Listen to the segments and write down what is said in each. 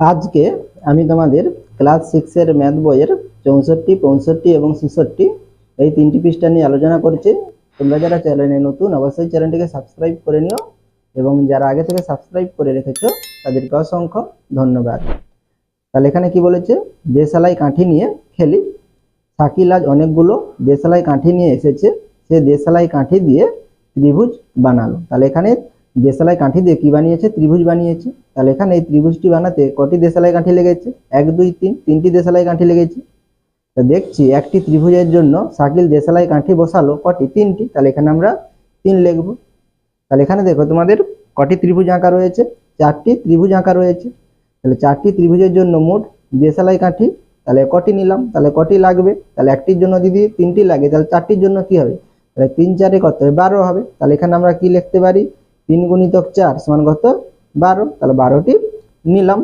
আজকে আমি তোমাদের ক্লাস সিক্সের ম্যাথ বইয়ের চৌষট্টি, পঁয়ষট্টি এবং ছেষট্টি এই তিনটি পৃষ্ঠা নিয়ে আলোচনা করছি। তোমরা যারা চ্যানেলে নতুন, অবশ্যই চ্যানেলটিকে সাবস্ক্রাইব করে নিও এবং যারা আগে থেকে সাবস্ক্রাইব করে রেখেছো, তাদেরকে অসংখ্য ধন্যবাদ। তাহলে এখানে কি বলেছে? দেশালাই কাঠি নিয়ে খেলি। শাকিল আজ অনেকগুলো দেশালাই কাঠি নিয়ে এসেছে। সে দেশালাই কাঠি দিয়ে ত্রিভুজ বানালো। তাহলে এখানে দেশালাই কাঠি দিয়ে কি বানিয়েছে? ত্রিভুজ বানিয়েছে। তাহলে এখানে এই ত্রিভুজটি বানাতে কটি দেশালাই কাঠি লেগেছে? এক, দুই, তিন, তিনটি দেশালাই কাঠি লেগেছে। তো দেখছি একটি ত্রিভুজের জন্য শাকিল দেশালাই কাঠি বসালো কটি? তিনটি। তাহলে এখানে আমরা তিন লিখব। তাহলে এখানে দেখো তোমাদের কটি ত্রিভুজ আঁকা রয়েছে। চারটি ত্রিভুজ আঁকা রয়েছে। তাহলে চারটি ত্রিভুজের জন্য মোট দেশালাই কাঠি। তাহলে কটি নিলাম? তাহলে কটি লাগবে? তাহলে একটির জন্য যদি তিনটি লাগে। তাহলে চারটির জন্য কি হবে? তাহলে তিন চারে কত? হবে বারো হবে। তাহলে এখানে আমরা কি লিখতে পারি? তিন গুণিতক চার সমান কত? বারো। তাহলে বারোটি নিলাম।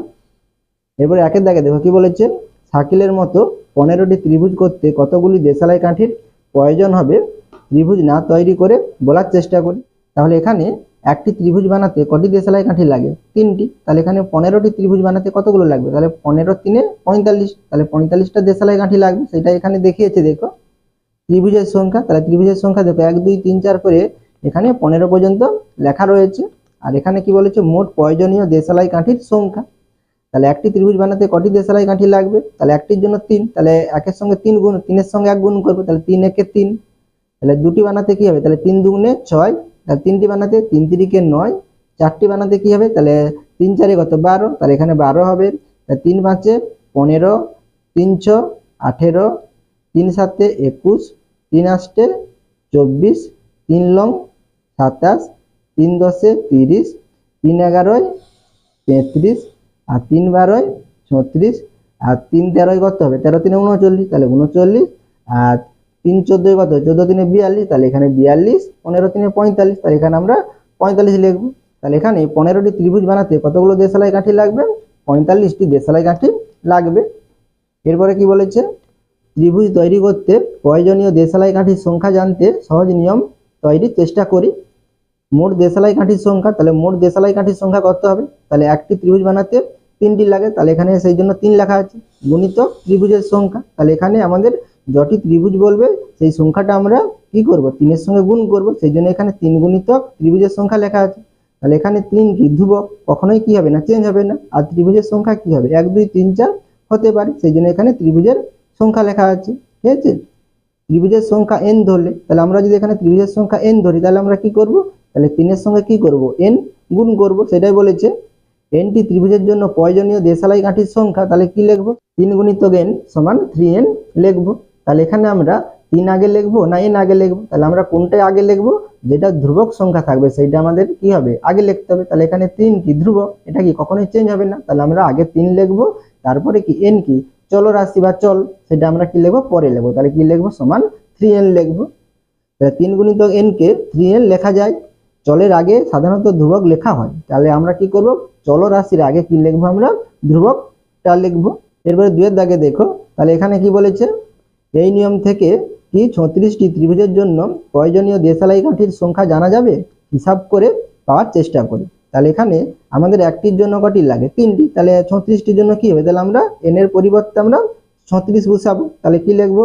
এরপরে একের দাগে দেখো কি বলেছে? সাকিলের মতো পনেরোটি ত্রিভুজ করতে কতগুলি দেশালাই কাঠির প্রয়োজন হবে? ত্রিভুজ না তৈরি করে বলার চেষ্টা করি। তাহলে এখানে একটি ত্রিভুজ বানাতে কটি দেশালাই কাঠি লাগে? তিনটি। তাহলে এখানে পনেরোটি ত্রিভুজ বানাতে কতগুলো লাগবে? তাহলে পনেরো তিনে পঁয়তাল্লিশ। তাহলে পঁয়তাল্লিশটা দেশালাই কাঠি লাগবে। সেটা এখানে দেখিয়েছে, দেখো। ত্রিভুজের সংখ্যা, তাহলে ত্রিভুজের সংখ্যা দেখো, এক, দুই, তিন, চার করে এখানে পনেরো পর্যন্ত লেখা রয়েছে। আর এখানে কি বলেছে? মোট প্রয়োজনীয় দেশালাই কাঠির সংখ্যা। তাহলে একটি ত্রিভুজ বানাতে কটি দেশালাই কাঠি লাগবে? তাহলে একটির জন্য তিন। তাহলে একের সঙ্গে তিন গুণ, তিনের সঙ্গে এক গুণ করব। তাহলে তিন একে তিন। তাহলে দুটি বানাতে কি হবে? তাহলে তিন দুগুণে ছয়। তাহলে তিনটি বানাতে তিন তিরিকে নয়। চারটি বানাতে কি হবে? তাহলে তিন চারে কত? বারো। তাহলে এখানে বারো হবে। তাহলে তিন পাঁচে পনেরো, তিন ছ, আঠেরো, তিন সাতে একুশ, তিন আষ্টে চব্বিশ, তিন লং সাতাশ, তিন দশে তিরিশ, তিন এগারোয় তেত্রিশ, আর তিন বারোয় ছত্রিশ, আর তিন তেরোয় কত হবে? তেরো তিনে উনচল্লিশ, তাহলে উনচল্লিশ, আর তিন চোদ্দোয় কত চোদ্দ তিনে বিয়াল্লিশ, তাহলে এখানে বিয়াল্লিশ, পনেরো তিনে পঁয়তাল্লিশ, তাহলে এখানে আমরা পঁয়তাল্লিশ লিখব। তাহলে এখানে পনেরোটি ত্রিভুজ বানাতে কতগুলো দেশালাই কাঠি লাগবে? পঁয়তাল্লিশটি দেশালাই কাঠি লাগবে। এরপরে কি বলেছে? ত্রিভুজ তৈরি করতে প্রয়োজনীয় দেশালাই কাঠির সংখ্যা জানতে সহজ নিয়ম তৈরির চেষ্টা করি। মোট দেশালাই কাঠির সংখ্যা, তাহলে মোট দেশালাই কাঠির সংখ্যা কত হবে? তাহলে একটি ত্রিভুজ বানাতে তিনটি লাগে, তাহলে এখানে সেই জন্য তিন লেখা আছে। গুণিত ত্রিভুজের সংখ্যা, তাহলে এখানে আমাদের যটি ত্রিভুজ বলবে, সেই সংখ্যাটা আমরা কি করব? তিনের সঙ্গে গুণ করব, সেই জন্য এখানে তিন গুণিতক ত্রিভুজের সংখ্যা লেখা আছে। তাহলে এখানে তিন কি? ধ্রুবক। কখনোই কি হবে না? চেঞ্জ হবে না। আর ত্রিভুজের সংখ্যা কি হবে? এক, দুই, তিন, চার হতে পারে। সেই জন্য এখানে ত্রিভুজের সংখ্যা লেখা আছে। ঠিক আছে? ত্রিভুজের সংখ্যা এন ধরলে, তাহলে আমরা যদি এখানে ত্রিভুজের সংখ্যা এন ধরি, তাহলে আমরা কি করব? তাহলে তিনের সঙ্গে কি করব? এন গুণ করব। সেটাই বলেছে এনটি ত্রিভুজের জন্য প্রয়োজনীয় দেশালাই কাঠির সংখ্যা, তাহলে কি লিখব? তিন গুণিত এন সমান থ্রি এন লিখব। তাহলে এখানে আমরা তিন আগে লিখব না এন আগে লিখব? তাহলে আমরা কোনটাই আগে লিখব? যেটা ধ্রুবক সংখ্যা থাকবে, সেইটা আমাদের কি হবে? আগে লিখতে হবে। তাহলে এখানে তিন কি ধ্রুবক? এটা কি কখনোই চেঞ্জ হবে না। তাহলে আমরা আগে তিন লিখব, তারপরে কি এন কি? চল রাশি বা চল, সেটা আমরা কি লিখব? পরে লিখব। তাহলে কি লিখব? সমান থ্রি এন লিখব। তাহলে তিন গুণিত এন কে থ্রি এন লেখা যায়। চলের আগে সাধারণত ধ্রুবক লেখা হয়। তাহলে আমরা কি করব? চল রাশির আগে কি লিখব আমরা? ধ্রুবকটা লিখব। এরপরে দুয়ের দাগে দেখো। তাহলে এখানে কি বলেছে? এই নিয়ম থেকে কি ছত্রিশটি ত্রিভুজের জন্য প্রয়োজনীয় দেশালাই কাঠির সংখ্যা জানা যাবে? হিসাব করে পাওয়ার চেষ্টা করি। তাহলে এখানে আমাদের একটির জন্য কটি লাগে? তিনটি। তাহলে ছত্রিশটির জন্য কি হবে? তাহলে আমরা এন এর পরিবর্তে আমরা ছত্রিশ বসাবো। তাহলে কি লিখব?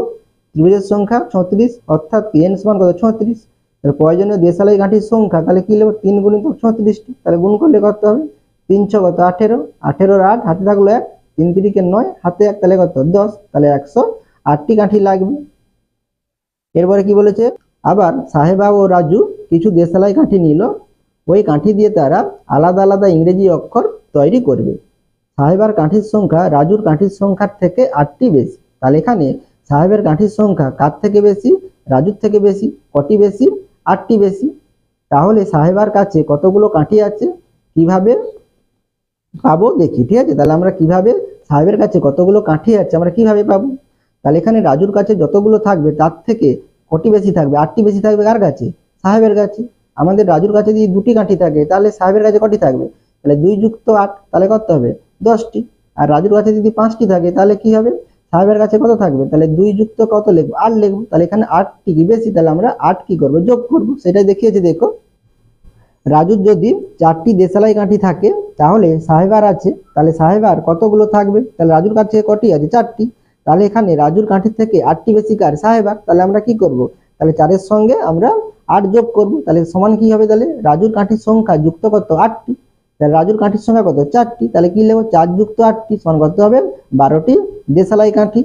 ত্রিভুজের সংখ্যা ছত্রিশ, অর্থাৎ এন সমান কত? ছত্রিশ। তাহলে প্রয়োজনীয় দেশালাই কাঠির সংখ্যা, তাহলে কি লিখব? তিন গুণিত ছত্রিশটি। তাহলে গুণ করলে কত হবে? তিন ছ কত? আঠেরো। আঠেরোর আট, হাতে থাকল এক। তিন তিরিকে নয়, হাতে এক, তাহলে কত? দশ। তাহলে একশো আটটি কাঠি লাগবে। এরপরে কি বলেছে? আবার সাহেবা ও রাজু কিছু দেশালাই কাঠি নিল। ওই কাঠি দিয়ে তারা আলাদা আলাদা ইংরেজি অক্ষর তৈরি করবে। সাহেবার কাঠির সংখ্যা রাজুর কাঠির সংখ্যার থেকে আটটি বেশি। তাহলে এখানে সাহেবের কাঠির সংখ্যা কার থেকে বেশি, রাজুর থেকে বেশি, কটি বেশি, আটটি বেশি? তাহলে সাহেবার কাছে কতগুলো কাঠি আছে? কীভাবে পাবো দেখি, ঠিক আছে? তাহলে আমরা কীভাবে সাহেবের কাছে কতগুলো কাঠি আছে আমরা কীভাবে পাবো? তাহলে এখানে রাজুর কাছে যতগুলো থাকবে তার থেকে কটি বেশি থাকবে? আটটি বেশি থাকবে কার কাছে? সাহেবের কাছে। আমাদের রাজুর কাছে যদি দুটি কাঠি থাকে, তাহলে সাহেবের কাছে কটি থাকবে? তাহলে দুই যুক্ত আট, তাহলে কত হবে? দশটি। আর রাজুর কাছে যদি পাঁচটি থাকে, তাহলে কি হবে? সাহেবের কাছে কত থাকবে? তাহলে দুই যুক্ত কত লিখব? আট লিখব। তাহলে এখানে আটটি কি বেশি? তাহলে আমরা আট কি করব? যোগ করব। সেটাই দেখিয়েছে, দেখো। রাজুর যদি চারটি দেশালাই কাঠি থাকে, তাহলে সাহেবার আছে। তাহলে সাহেবার কতগুলো থাকবে? তাহলে রাজুর কাছে কটি আছে? চারটি। তাহলে এখানে রাজুর কাঠির থেকে আটটি বেশি কার? সাহেবার তাহলে আমরা কি করব? তাহলে চারের সঙ্গে আমরা আট যোগ করব, তাহলে সমান কি হবে তাহলে? রাজুর কাঠির সংখ্যা যুক্ত কত? আটটি। তাহলে রাজুর কাঠির সংখ্যা কত? চারটি। তাহলে কি লিখব? চার যুক্ত আটটি, সমান কত হবে বারোটি দেশালাই কাঠি।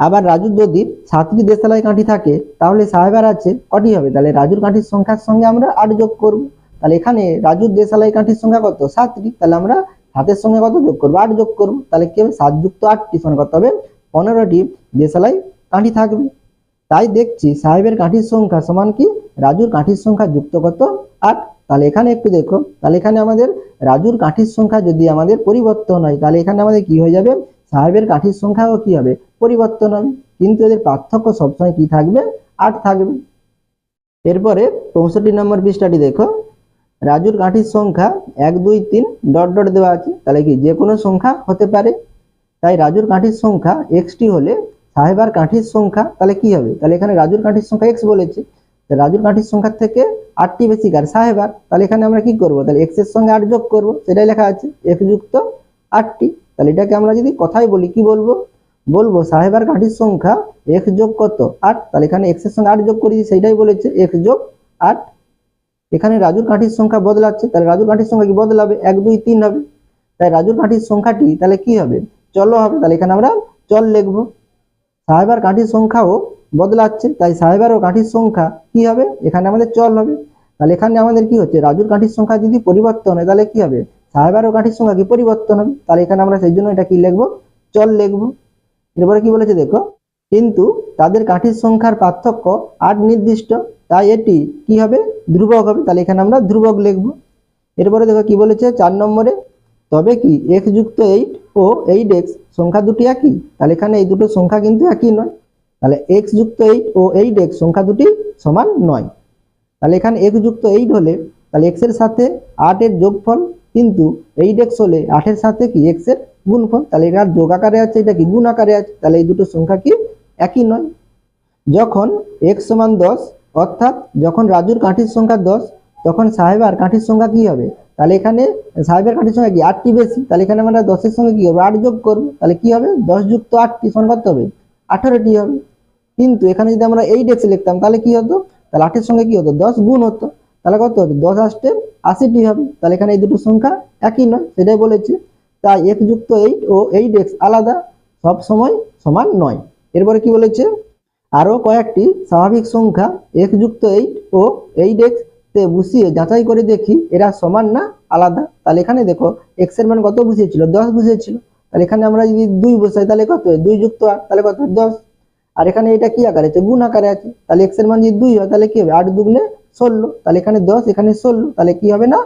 আবার রাজুর যদি সাতটি দেশালাই কাঠি থাকে, তাহলে সাহেবার আছে কটি হবে? তাহলে রাজুর কাঠির সংখ্যার সঙ্গে আমরা আট যোগ করব। তাহলে এখানে রাজুর দেশালাই কাঠির সংখ্যা কত? সাতটি। তাহলে আমরা সাতের সঙ্গে কত যোগ করব? আট যোগ করব। তাহলে কি হবে? সাত যুক্ত আটটি, সমান কত হবে পনেরোটি দেশালাই কাঠি থাকবে। তাই দেখছি সাহেবের কাঠির সংখ্যা সমান কি? রাজুর কাঠির সংখ্যা যুক্ত কত? আট। তাহলে এখানে একটু দেখো। তাহলে এখানে আমাদের রাজুর কাঠির সংখ্যা যদি আমাদের পরিবর্তন হয়, তাহলে এখানে আমাদের কি হয়ে যাবে? সাহেবের কাঠির সংখ্যাও কি হবে? পরিবর্তন হবে। কিন্তু এদের পার্থক্য সবসময় কি থাকবে? আট থাকবে। এরপরে পঁয়ষট্টি নম্বর পৃষ্ঠাটি দেখো। রাজুর কাঠির সংখ্যা এক, দুই, তিন, ডট ডট দেওয়া আছে। তাহলে কি? যে কোনো সংখ্যা হতে পারে। তাই রাজুর কাঠির সংখ্যা এক্সটি হলে সাহেবার কাঠির সংখ্যা, তাহলে কি হবে? তাহলে এখানে রাজুর কাঠির সংখ্যা এক্স বলেছে। রাজুর কাঠির সংখ্যার থেকে আটটি বেশি কার? সাহেবার তাহলে এখানে আমরা কি করব? তাহলে এক্সের সঙ্গে আট যোগ করব। সেটাই লেখা আছে এক্স যুক্ত আটটি। তাহলে এটাকে আমরা যদি কথাই বলি, কি বলব? বলব সাহেবার কাঠির সংখ্যা এক্স যোগ কত? আট। তাহলে এখানে এক্সের সঙ্গে আট যোগ করেছি, সেইটাই বলেছে এক্স যোগ আট। এখানে রাজুর কাঠির সংখ্যা বদলাচ্ছে, তাহলে রাজুর কাঠির সংখ্যা কি বদলাবে? এক, দুই, তিন হবে। তাই রাজুর কাঠির সংখ্যাটি তাহলে কি হবে? চলো হবে, তাহলে এখানে আমরা চল লিখব। সাহেবার কাঠির সংখ্যাও বদলাচ্ছে, তাই সাহেবার ও কাঠির সংখ্যা কি হবে? এখানে আমাদের চল হবে। তাহলে এখানে আমাদের কি হচ্ছে? রাজুর কাঠির সংখ্যা যদি পরিবর্তন হয়, তাহলে কি হবে? সাহেবার ও কাঠির সংখ্যা কি পরিবর্তন হবে? তাহলে এখানে আমরা সেই জন্য এটা কি লিখব? চল লিখব। এরপরে কি বলেছে দেখো? কিন্তু তাদের কাঠির সংখ্যার পার্থক্য আট নির্দিষ্ট, তাই এটি কি হবে? ধ্রুবক হবে। তাহলে এখানে আমরা ধ্রুবক লিখব। এরপরে দেখো কি বলেছে? চার নম্বরে তবে কি এক্স যুক্ত এইট ও এইট এক্স সংখ্যা দুটি একই? তাহলে এখানে এই দুটো সংখ্যা কিন্তু একই নয়। তাহলে এক্স যুক্ত এইট ও এইট এক্স সংখ্যা দুটি সমান নয়। তাহলে এখানে এক্স যুক্ত এইট হলে, তাহলে এক্সের সাথে আটের যোগফল কিন্তু এইট এক্স হলে আটের সাথে কি এক্সের গুণফল? তাহলে এটা যোগ আকারে আছে, এটা কি গুণ আকারে আছে? তাহলে এই দুটো সংখ্যা কি একই নয়। যখন এক্স সমান দশ, অর্থাৎ যখন রাজুর কাঠির সংখ্যা দশ, তখন সাহেবার কাঠির সংখ্যা কি হবে? তাহলে এখানে সাহেবের কাঠির সংখ্যা কি আটটি বেশি? তাহলে এখানে আমরা দশের সঙ্গে কি হবে আট যোগ করব। তাহলে কি হবে? দশ যুক্ত আটটি সমান কত হবে? আঠারোটি হবে। কিন্তু এখানে যদি আমরা এইট এক্স লিখতাম, তাহলে কি হতো? তাহলে আটের সঙ্গে কি হতো? দশ গুণ হতো। তাহলে কত হতো? দশ আসতে আশিটি হবে। তাহলে এখানে এই দুটো সংখ্যা একই নয়, সেটাই বলেছে। তাই এক্স যুক্ত এইট ও এইট এক্স আলাদা, সব সময় সমান নয়। এরপরে কি বলেছে? আরও কয়েকটি স্বাভাবিক সংখ্যা, এক যুক্ত এইট ও এইট এক্স তে বসিয়ে যাচাই করে দেখি এরা সমান না আলাদা। তাহলে এখানে দেখো এক্সের মান কত বসিয়েছিল দশ বসিয়েছিল তাহলে এখানে আমরা যদি দুই বসাই, তাহলে কত? দুই যুক্ত আট, তাহলে কত? দশ। আর এখানে এটা কি আকারে আছে? গুণ আকারে আছে। তাহলে এক্সের মান যদি দুই হয়, তাহলে কি হবে? আট দুগুণে ষোলো। তাহলে এখানে দশ, এখানে ষোলো। তাহলে কি হবে না?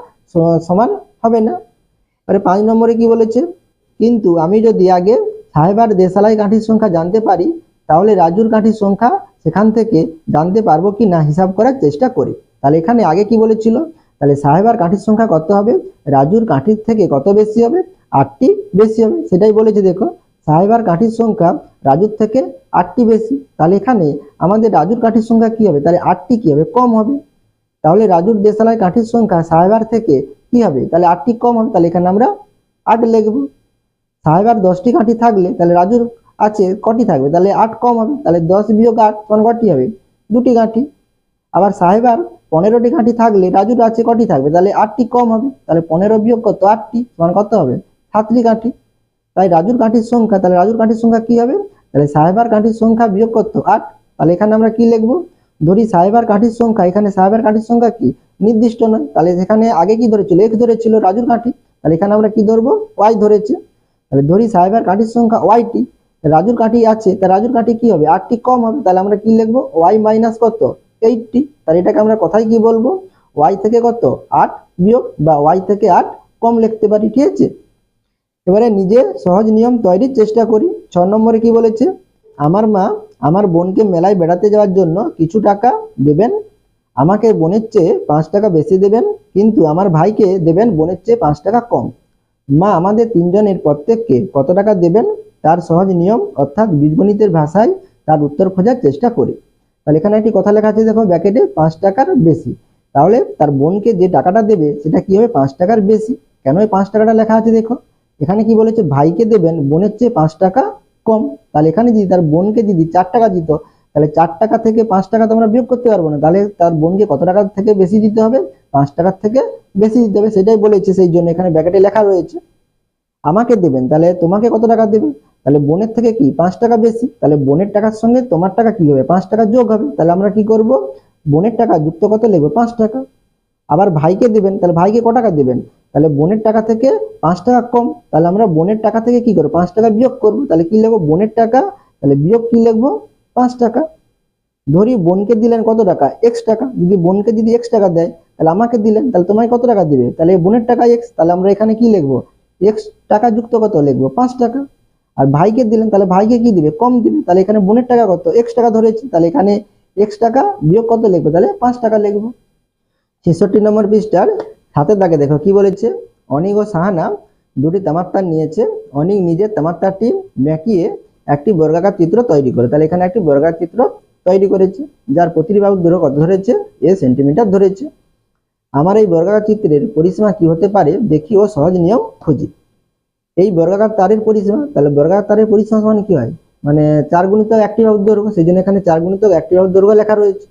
সমান হবে না। এবারে পাঁচ নম্বরে কি বলেছে? কিন্তু আমি যদি আগে সাহেবার দেশালাই কাঠির সংখ্যা জানতে পারি, তাহলে রাজুর কাঠির সংখ্যা সেখান থেকে জানতে পারব কি না, হিসাব করার চেষ্টা করি। তাহলে এখানে আগে কি বলেছিল? তাহলে সাহেবার কাঠির সংখ্যা কত হবে? রাজুর কাঠির থেকে কত বেশি হবে? আটটি বেশি হবে। সেটাই বলেছে, দেখো। সাহেবার কাঠির সংখ্যা রাজুর থেকে আটটি বেশি। তাহলে এখানে আমাদের রাজুর কাঠির সংখ্যা কি হবে? তাহলে আটটি কি হবে? কম হবে। তাহলে রাজুর দেশালাই কাঠির সংখ্যা সাহেবার থেকে কি হবে? তাহলে আটটি কম হবে। তাহলে এখানে আমরা আট লিখব। সাহেবার দশটি কাঠি থাকলে তাহলে রাজুর আছে কটি থাকবে? তাহলে আট কম হবে। তাহলে দশ বিয়োগ আট, তখন কটি হবে? দুটি কাঠি। আবার সাহেবার পনেরোটি কাঠি থাকলে রাজুর আছে কটি থাকবে? তাহলে আটটি কম হবে। তাহলে পনেরো বিয়োগ কত? আটটি। সমান কত হবে? সাতটি কাঠি তাই রাজুর কাঠির সংখ্যা, তাহলে রাজুর কাঠির সংখ্যা কি হবে? তাহলে সাহেবার কাঠির সংখ্যা বিয়োগ কত? আট। তাহলে এখানে আমরা কি লিখব? ধরি সাহেবার কাঠির সংখ্যা, এখানে সাহেবের কাঠির সংখ্যা কি? নির্দিষ্ট নয়। তাহলে সেখানে আগে কি ধরেছিল? এক্স ধরেছিল রাজুর কাঠি তাহলে এখানে আমরা কি ধরবো? ওয়াই ধরেছে। তাহলে ধরি সাহেবের কাঠির সংখ্যা ওয়াইটি। রাজুর কাঠি আছে। তা রাজুর কাঠি কি হবে? আটটি কম হবে। তাহলে আমরা কি লিখব? ওয়াই মাইনাস কত? এইটটি, তাহলে এটাকে আমরা কথায় কি বলব? ওয়াই থেকে কত? আট বিয়োগ বা ওয়াই থেকে আট কম লিখতে পারি, ঠিক আছে? এবারে নিজে সহজ নিয়ম তৈরির চেষ্টা করি। ছ নম্বরে কি বলেছে? আমার মা আমার বোনকে মেলায় বেড়াতে যাওয়ার জন্য কিছু টাকা দেবেন। আমাকে বোনের চেয়ে পাঁচ টাকা বেশি দেবেন, কিন্তু আমার ভাইকে দেবেন বোনের চেয়ে পাঁচ টাকা কম। মা আমাদের তিনজনের প্রত্যেককে কত টাকা দেবেন? তার সহজ নিয়ম, অর্থাৎ বীজগণিতের ভাষায় তার উত্তর খোঁজার চেষ্টা করি। তাহলে এখানে একটি কথা লেখা আছে, দেখো ব্যাকেটে পাঁচ টাকার বেশি। তাহলে তার বোনকে যে টাকাটা দেবে, সেটা কি হবে? পাঁচ টাকার বেশি। কেন এই পাঁচ টাকাটা লেখা আছে দেখো? এখানে কি বলেছে? ভাইকে দেবেন, বোনের চেয়ে পাঁচ টাকা কম। তাহলে এখানে যদি তার বোনকে যদি চার টাকা দিত, তাহলে চার টাকা থেকে পাঁচ টাকা তো আমরা বিয়োগ করতে পারব না। তাহলে তার বোনকে কত টাকা থেকে বেশি দিতে হবে? পাঁচ টাকার থেকে বেশি দিতে হবে। সেটাই বলেছে, সেই জন্য এখানে ব্যাকেটে লেখা রয়েছে। আমাকে দেবেন, তাহলে তোমাকে কত টাকা দেবে? তাহলে বোনের থেকে কি পাঁচ টাকা বেশি? তাহলে বোনের টাকার সঙ্গে তোমার টাকা কি হবে? পাঁচ টাকা যোগ হবে। তাহলে আমরা কি করব? বোনের টাকা যুক্ত কত লিখব? পাঁচ টাকা। আবার ভাইকে দেবেন, তাহলে ভাইকে ক টাকা দেবেন? তাহলে বোনের টাকা থেকে পাঁচ টাকা কম। তাহলে আমরা বোনের টাকা থেকে কি করব? পাঁচ টাকা বিয়োগ করব। তাহলে কি লিখব? বোনের টাকা। তাহলে বিয়োগ কি লিখব? পাঁচ টাকা। ধরি বোনকে দিলেন কত টাকা? এক্স টাকা। যদি বোনকে যদি এক্স টাকা দেয়, তাহলে আমাকে দিলেন, তাহলে তোমায় কত টাকা দিবে? তাহলে বোনের টাকা এক্স তাহলে আমরা এখানে কি লিখব? এক্স টাকা যুক্ত কত লিখব? পাঁচ টাকা। আর ভাইকে দিলেন, তাহলে ভাইকে কি দিবে? কম দিবে। তাহলে এখানে বোনের টাকা কত? এক্স টাকা ধরেছি, তাহলে এখানে এক্স টাকা বিয়োগ কত লিখব? তাহলে পাঁচ টাকা লিখব। ছেষট্টি নম্বর পৃষ্ঠার হাতের দাগে দেখো, কি বলেছে? অনিক ও সাহানা দুটি তামাত্তার নিয়েছে। অনিক নিজের তামাত্তারটি মেকিয়ে একটি বর্গাকার চিত্র তৈরি করে। তাহলে এখানে একটি বর্গাকার চিত্র তৈরি করেছে, যার প্রতিটি বাহুর দৈর্ঘ্য কত ধরেছে? এ সেন্টিমিটার ধরেছে। আমার এই বর্গাকার চিত্রের পরিসীমা কি হতে পারে? দেখি ও সহজ নিয়ম খুঁজি। এই বর্গাকার তারের পরিসীমা, তাহলে বর্গাকার তারের পরিসীমা মানে কি হয়? মানে চার গুণিত একটি বাহুর দৈর্ঘ্য সেই জন্য এখানে চার গুণিত একটি বাহুর দৈর্ঘ্য লেখা রয়েছে।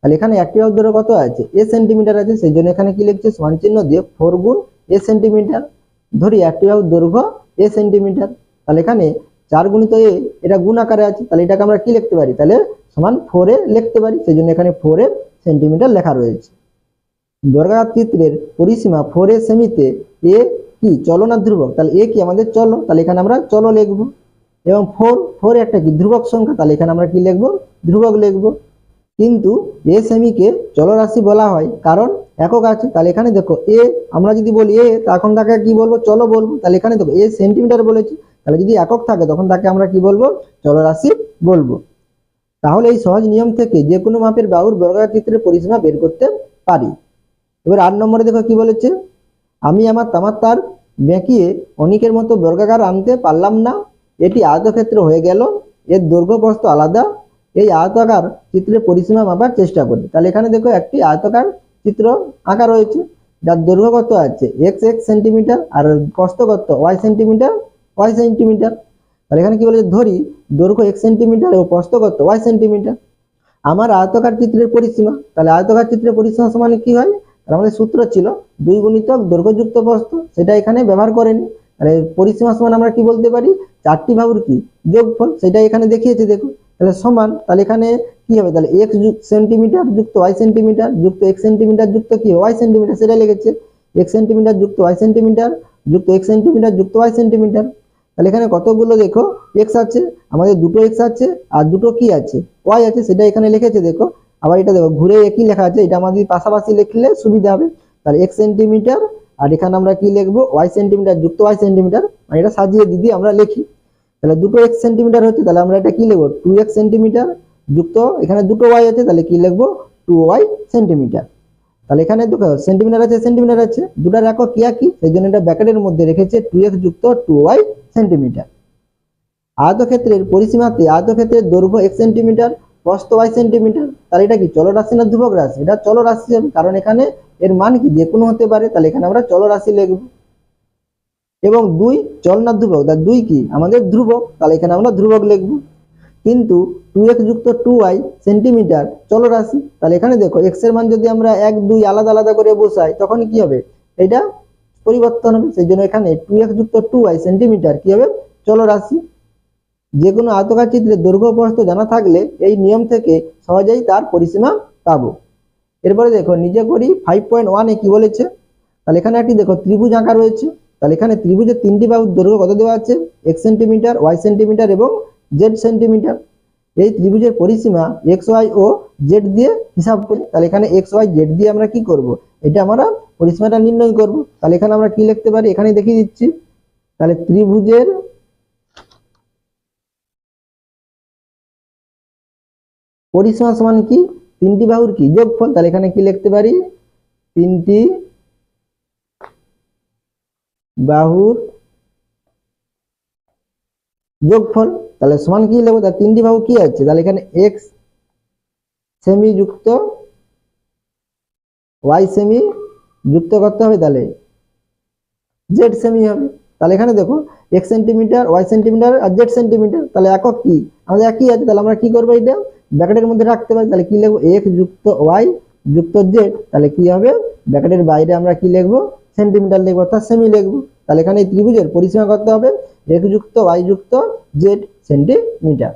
তাহলে এখানে একটি বাহুর দৈর্ঘ্য কত আছে? এ সেন্টিমিটার আছে সেই জন্য এখানে কি লিখছে? সমান চিহ্ন দিয়ে ফোর গুণ এ সেন্টিমিটার। ধরি একটি বাহুর দৈর্ঘ্য এ সেন্টিমিটার। তাহলে এখানে চার গুণিত এ, এটা গুণ আকারে আছে, তাহলে এটাকে আমরা কি লিখতে পারি? তাহলে সমান ফোর এ লিখতে পারি সেই জন্য এখানে ফোর এ সেন্টিমিটার লেখা রয়েছে। বর্গাকার চিত্রের পরিসীমা ফোর এ সেমিতে এ কি? চলনার ধ্রুবক। তাহলে এ কি? আমাদের চলো তাহলে এখানে আমরা চলো লিখব। এবং ফোর ফোর একটা কি? ধ্রুবক সংখ্যা। তাহলে এখানে আমরা কি লিখব? ধ্রুবক লিখব। কিন্তু এ সেমিকে চলরাশি বলা হয়। কারণ একক আছে। তাহলে এখানে দেখো, এ, আমরা যদি বলি এ তখন তাকে কি বলব? চলো বলব। তাহলে এখানে দেখো, এ সেন্টিমিটার বলেছি। তাহলে যদি একক থাকে, তখন তাকে আমরা কি বলব? চলরাশি বলব। তাহলে এই সহজ নিয়ম থেকে যে কোনো মাপের বাহুর বর্গাকার চিত্রের পরিসীমা বের করতে পারি। এবার আট নম্বরে দেখো কি বলেছে? আমি আমার তামার তার বেঁকিয়ে অনিকের মতো বর্গাকার আনতে পারলাম না। এটি আয়তক্ষেত্র হয়ে গেল। এর দৈর্ঘ্য আলাদা। এই আয়তাকার চিত্রের পরিসীমা মাপার চেষ্টা করি। তাহলে এখানে দেখো একটি আয়তাকার চিত্র আঁকা রয়েছে, যার দৈর্ঘ্য কত আছে এক্স এক্স সেন্টিমিটার আর প্রস্থ কত ওয়াই সেন্টিমিটার ওয়াই সেন্টিমিটার তাহলে এখানে কি বলেছে? ধরি দৈর্ঘ্য এক্স সেন্টিমিটার ও প্রস্থ কত ওয়াই সেন্টিমিটার আমার আয়তকার চিত্রের পরিসীমা। তাহলে আয়তকার চিত্রের পরিসীমা সমান কি হয়? তাহলে আমাদের সূত্র ছিল দুই গুণিতক দৈর্ঘ্যযুক্ত প্রস্থ সেটা এখানে ব্যবহার করেনি। তাহলে পরিসীমা সমান আমরা কি বলতে পারি? চারটি বাহুর কি? যোগফল, সেটা এখানে দেখিয়েছে দেখো তাহলে সমান, তাহলে এখানে কি হবে? তাহলে এক্স সেন্টিমিটার যুক্ত ওয়াই সেন্টিমিটার যুক্ত এক্স সেন্টিমিটার যুক্ত কি ওয়াই সেন্টিমিটার সেটা লেগেছে এক্স সেন্টিমিটার যুক্ত ওয়াই সেন্টিমিটার যুক্ত এক্স সেন্টিমিটার যুক্ত ওয়াই সেন্টিমিটার তাহলে এখানে কতগুলো দেখো? এক্স আছে, আমাদের দুটো এক্স আছে, আর দুটো কি আছে? ওয়াই আছে, সেটা এখানে লিখেছে, দেখো। আবার এটা দেখো, ঘুরে একই লেখা আছে? এটা আমাদের পাশাপাশি লিখলে সুবিধা হবে। তাহলে এক্স সেন্টিমিটার আর এখানে আমরা কি লিখব? ওয়াই সেন্টিমিটার যুক্ত ওয়াই সেন্টিমিটার মানে এটা সাজিয়ে দিদি আমরা লিখি, তাহলে দুটো এক্স সেন্টিমিটার হচ্ছে, তাহলে আমরা এটা কি লিখব? টু এক্স সেন্টিমিটার যুক্ত, এখানে দুটো ওয়াই আছে, তাহলে কি লিখব? টু ওয়াই সেন্টিমিটার তাহলে এখানে দেখো সেন্টিমিটার আছে সেন্টিমিটার আছে দুটার একক কি একই, সেই জন্য এটা ব্যাকেটের মধ্যে রেখেছে টু এক্স যুক্ত টু ওয়াই সেন্টিমিটার আয়তক্ষেত্রের পরিসীমাতে আয়তক্ষেত্রের দৈর্ঘ্য এক সেন্টিমিটার প্রস্থ ওয়াই সেন্টিমিটার, তাহলে এটা কি? চলরাশি না ধ্রুবক রাশি? এটা চলরাশি হবে, কারণ এখানে এর মান কি? যে কোনো হতে পারে, তাহলে এখানে আমরা চলরাশি লিখব। এবং দুই চল না ধ্রুবক তার দুই কি? আমাদের ধ্রুবক, তাহলে এখানে আমরা ধ্রুবক লিখব। কিন্তু টু এক্স যুক্ত টু ওয়াই সেন্টিমিটার চলরাশি, তাহলে এখানে দেখো, এক্সের মান যদি আমরা এক, দুই আলাদা আলাদা করে বসাই, তখন কি হবে? এটা পরিবর্তন হবে। সেই জন্য এখানে টু এক্স যুক্ত টু ওয়াই সেন্টিমিটার কি হবে? চলরাশি। যে কোনো আয়তকার চিত্রের দৈর্ঘ্য প্রস্থ জানা থাকলে এই নিয়ম থেকে সহজেই তার পরিসীমা পাবো। এরপরে দেখো, নিজে করি ফাইভ পয়েন্ট ওয়ানে কি বলেছে? তাহলে এখানে একটি দেখো, ত্রিভুজ আঁকা রয়েছে। তাহলে এখানে ত্রিভুজের তিনটি বাহুর দৈর্ঘ্য কত দেওয়া আছে? এক্স সেন্টিমিটার ওয়াই সেন্টিমিটার এবং জেড সেন্টিমিটার এই ত্রিভুজের পরিসীমা এক্স ওয়াই ও জেড দিয়ে হিসাব করি। তাহলে এখানে এক্স ওয়াই জেড দিয়ে আমরা কি করব? এটা আমরা পরিসীমাটা নির্ণয় করব। তাহলে এখানে আমরা কি লিখতে পারি? এখানে দেখিয়ে দিচ্ছি। তাহলে ত্রিভুজের পরিসীমা সমান কি? তিনটি বাহুর কি? যোগফল, তাহলে এখানে কি লিখতে পারি? তিনটি বাহুর যোগফল, তাহলে সমান কি লিখব? তাহলে তিনটি বাহু কি আছে? তাহলে এখানে এক্স সেমি যুক্ত ওয়াই সেমি যুক্ত করতে হবে, তাহলে জেড সেমি হবে। তাহলে এখানে দেখো এক্স সেন্টিমিটার ওয়াই সেন্টিমিটার আর জেড সেন্টিমিটার তাহলে একক কি? আমাদের একই আছে, তাহলে আমরা কি করব এটা ব্র্যাকেটের মধ্যে রাখতে পারি, তাহলে কি লিখব? এক্স যুক্ত ওয়াই যুক্ত জেড তাহলে কি হবে? ব্যাকেটের বাইরে আমরা কি লিখব? সেন্টিমিটার লিখব, অর্থাৎ সেমি লিখব। তাহলে এখানে এই ত্রিভুজের পরিসীমা করতে হবে? এক্স যুক্ত ওয়াই যুক্ত জেড সেন্টিমিটার